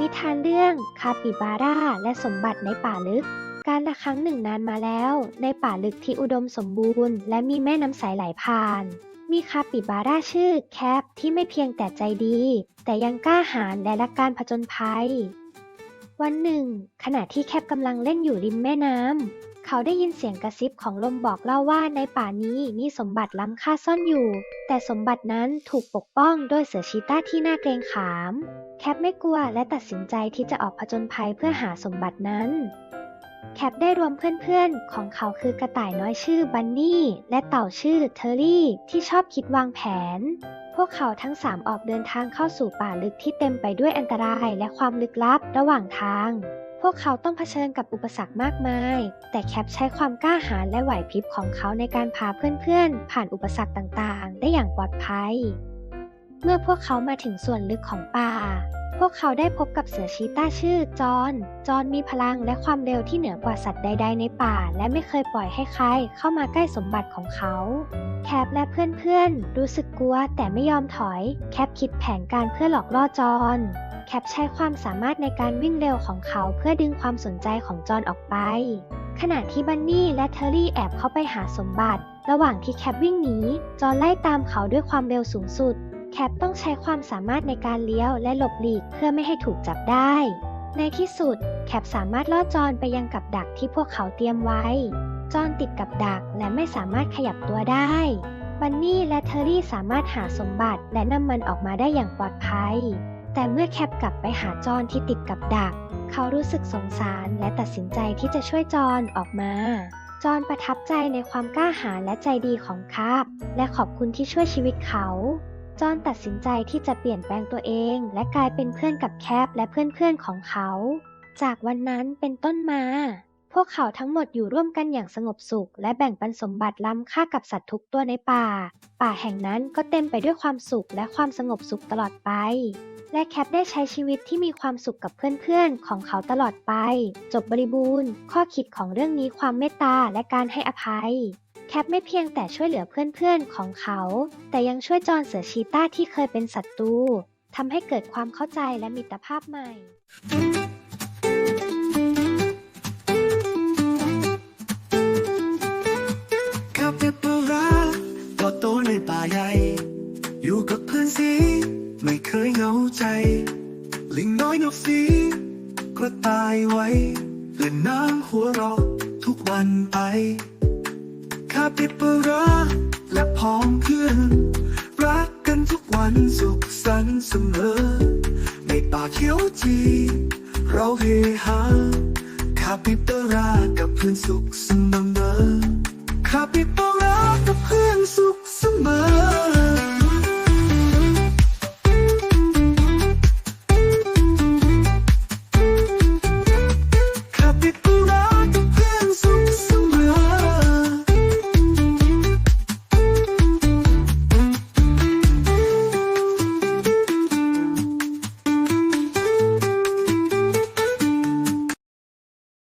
นิทานเรื่องคาปิบาร่าและสมบัติในป่าลึก การละครั้งหนึ่งนานมาแล้ว ในป่าลึกที่อุดมสมบูรณ์ และมีแม่น้ำใสไหลผ่าน มีคาปิบาร่าชื่อแคปที่ไม่เพียงแต่ใจดี แต่ยังกล้าหาญและรักการผจญภัย วันหนึ่ง ขณะที่แคปกำลังเล่นอยู่ริมแม่น้ำ เขาได้ยินเสียงกระซิบของลมบอกเล่าว่าในป่านี้มีสมบัติล้ำค่าซ่อนอยู่ แต่สมบัตินั้นถูกปกป้องโดยเสือชีต้าที่น่าเกรงขาม แคปไม่กลัวและตัดสินใจที่จะออกผจญภัยเพื่อหาสมบัตินั้น แคปได้รวมเพื่อนๆ ของเขาคือกระต่ายน้อยชื่อบันนี่และเต่าชื่อเทอร์รี่ที่ชอบคิดวางแผน พวกเขาทั้งสามออกเดินทางเข้าสู่ป่าลึกที่เต็มไปด้วยอันตรายและความลึกลับระหว่างทาง พวกเขาต้องเผชิญกับอุปสรรคมากมาย แต่แคปใช้ความกล้าหาญและไหวพริบของเขาในการพาเพื่อนๆ ผ่านอุปสรรคต่างๆ ได้อย่างปลอดภัย เมื่อพวกเขามาถึงส่วนลึกของป่า พวกเขาได้พบกับเสือชีต้าชื่อจอน จอนมีพลังและความเร็วที่เหนือกว่าสัตว์ใด ๆ ในป่า และไม่เคยปล่อยให้ใครเข้ามาใกล้สมบัติของเขา แคปและเพื่อนๆ รู้สึกกลัวแต่ไม่ยอมถอย แคปคิดแผนการเพื่อหลอกล่อจอน แคปใช้ความสามารถในการวิ่งเร็วของเขาเพื่อดึงความสนใจของจอห์นออกไป ขณะที่บันนี่และเทอร์รี่แอบเข้าไปหาสมบัติ ระหว่างที่แคปวิ่งหนี จอห์นไล่ตามเขาด้วยความเร็วสูงสุด แคปต้องใช้ความสามารถในการเลี้ยวและหลบหลีกเพื่อไม่ให้ถูกจับได้ ในที่สุด แคปสามารถล่อจอห์นไปยังกับดักที่พวกเขาเตรียมไว้ จอห์นติดกับดักและไม่สามารถขยับตัวได้บันนี่และเทอร์รี่สามารถหาสมบัติและนำมันออกมาได้อย่างปลอดภัย แต่เมื่อแคปกลับไปหาจอนที่ติดกับดัก เขารู้สึกสงสารและตัดสินใจที่จะช่วยจอนออกมา จอนประทับใจในความกล้าหาญและใจดีของคาบและขอบคุณที่ช่วยชีวิตเขาจอนตัดสินใจที่จะเปลี่ยนแปลงตัวเอง และกลายเป็นเพื่อนกับแคปและเพื่อนๆของเขา จากวันนั้นเป็นต้นมา พวกเขาทั้งหมดอยู่ร่วมกันอย่างสงบสุข และแบ่งปันสมบัติล้ำค่ากับสัตว์ทุกตัวในป่า ป่าแห่งนั้นก็เต็มไปด้วยความสุขและความสงบสุขตลอดไป และแคปได้ใช้ชีวิตที่มีความสุขกับเพื่อนๆ ของเขาตลอดไป จบบริบูรณ์ ข้อคิดของเรื่องนี้ความเมตตาและการให้อภัยแคปไม่เพียงแต่ช่วยเหลือเพื่อนๆของเขา แต่ยังช่วยจอห์นเสือชีต้าที่เคยเป็นศัตรูทำให้เกิดความเข้าใจและมิตรภาพใหม่ นสี ไม่เคยเหงาใจ ลิงน้อยนกสี กระต่ายไว้เล่นน้ำหัวเราะทุกวันไปคาเปปาราและพ้องเพื่อนรักกันทุกวันสุขสันต์เสมอ ในป่าเขียวจีเราเฮฮาคาปิปารากับเพื่อนสุขเสมอคาปิปา